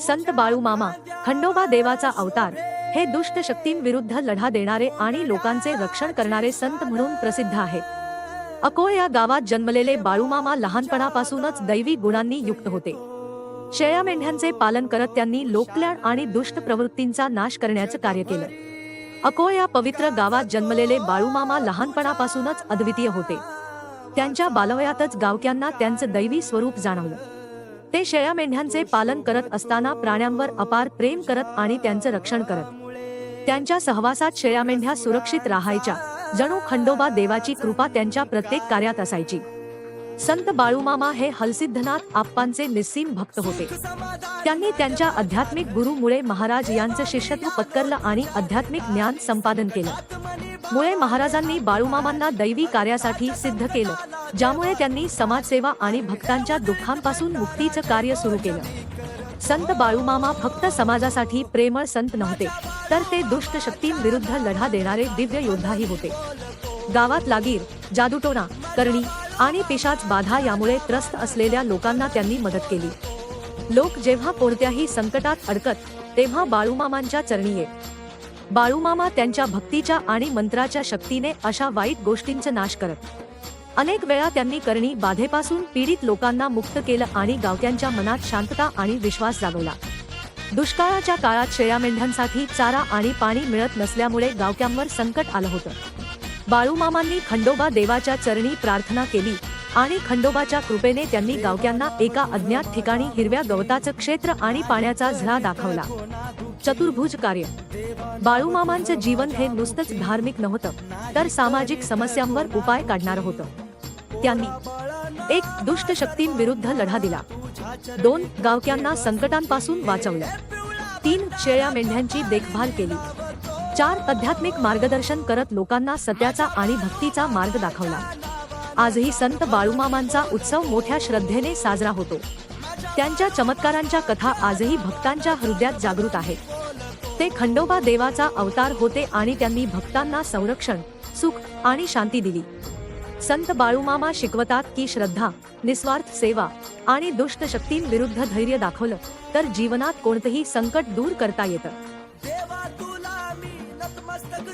संत बाळूमामा खंडोबा देवाचा अवतार हे दुष्ट शक्तींविरुद्ध लढा देणारे आणि लोकांचे रक्षण करणारे संत म्हणून प्रसिद्ध आहेत अकोळ या गावात जन्मलेले बाळूमामा लहानपणापासूनच दैवी गुणांनी युक्त होते. शेळ्या मेंढ्यांचे पालन करत त्यांनी लोककल्याण आणि दुष्ट प्रवृत्तींचा नाश करण्याचं कार्य केलं. अकोळ या पवित्र गावात जन्मलेले बाळूमामा लहानपणापासूनच अद्वितीय होते. त्यांच्या बालवयातच गावक्यांना त्यांचं दैवी स्वरूप जाणवलं. ते शेळ्या मेंढ्यांचे पालन करत असताना प्राण्यांवर अपार प्रेम करत आणि त्यांचं रक्षण करत. त्यांच्या सहवासात शेळ्या मेंढ्या सुरक्षित राहायच्या. जणू खंडोबा देवाची कृपा त्यांच्या प्रत्येक कार्यात असायची. संत बाळूमामा हे हलसिद्धनाथ आप्पांचे निस्सीम भक्त होते. त्यांनी त्यांच्या आध्यात्मिक गुरुमुळे महाराज यांचं शिष्यत्व पत्करलं आणि आध्यात्मिक ज्ञान संपादन केलं. मुळे महाराजांनी बाळूमामांना दैवी कार्यासाठी सिद्ध केलं ज्यामुळे त्यांनी समाजसेवा आणि भक्तांच्या दुःखांपासून मुक्तीचं कार्य सुरू केलं. संत बाळूमामा फक्त समाजासाठी प्रेमळ संत नव्हते तर ते दुष्ट शक्तींविरुद्ध लढा देणारे दिव्य योद्धाही होते. गावात लागीर जादूटोना करणी आणि पिशाच बाधा यामुळे त्रस्त असलेल्या लोकांना त्यांनी मदत केली. लोक जेव्हा कोणत्याही संकटात अडकत तेव्हा बाळूमामांच्या चरणी येत. बाळूमामा त्यांच्या भक्तीच्या आणि मंत्राच्या शक्तीने अशा वाईट गोष्टींचा नाश करत. अनेक वेळा त्यांनी करणी बाधेपासून पीडित लोकांना मुक्त केलं आणि गावक्यांच्या मनात शांतता आणि विश्वास जागवला. दुष्काळाच्या काळात शेळ्या मेंढ्यांसाठी चारा आणि पाणी मिळत नसल्यामुळे गावक्यांवर संकट आलं होतं. बाळूमामांनी खंडोबा देवाच्या चरणी प्रार्थना केली आणि खंडोबाच्या कृपेने त्यांनी गावक्यांना एका अज्ञात ठिकाणी हिरव्या गवताचं क्षेत्र आणि पाण्याचा झरा दाखवला. चतुर्भुज कार्य. बाळूमामांचं जीवन हे नुसतंच धार्मिक नव्हतं तर सामाजिक समस्यांवर उपाय काढणार होतं. त्यांनी एक दुष्ट शक्तींविरुद्ध लढा दिला. दोन गावक्यांना संकटांपासून वाचवलं. तीन शेळ्या मेंढ्यांची देखभाल केली. चार आध्यात्मिक मार्गदर्शन करत लोकांना सत्याचा आणि भक्तीचा मार्ग दाखवला. आजही संत बाळूमामांचा उत्सव मोठ्या श्रद्धेने साजरा होतो. त्यांच्या चमत्कारांच्या कथा आजही भक्तांच्या हृदयात जागृत आहेत. ते खंडोबा देवाचा अवतार होते आणि त्यांनी भक्तांना संरक्षण सुख आणि शांती दिली. संत बाळूमामा शिकवतात की श्रद्धा निस्वार्थ सेवा आणि दुष्ट शक्तींविरुद्ध धैर्य दाखवलं तर जीवनात कोणतंही संकट दूर करता येतं. yaptım aslında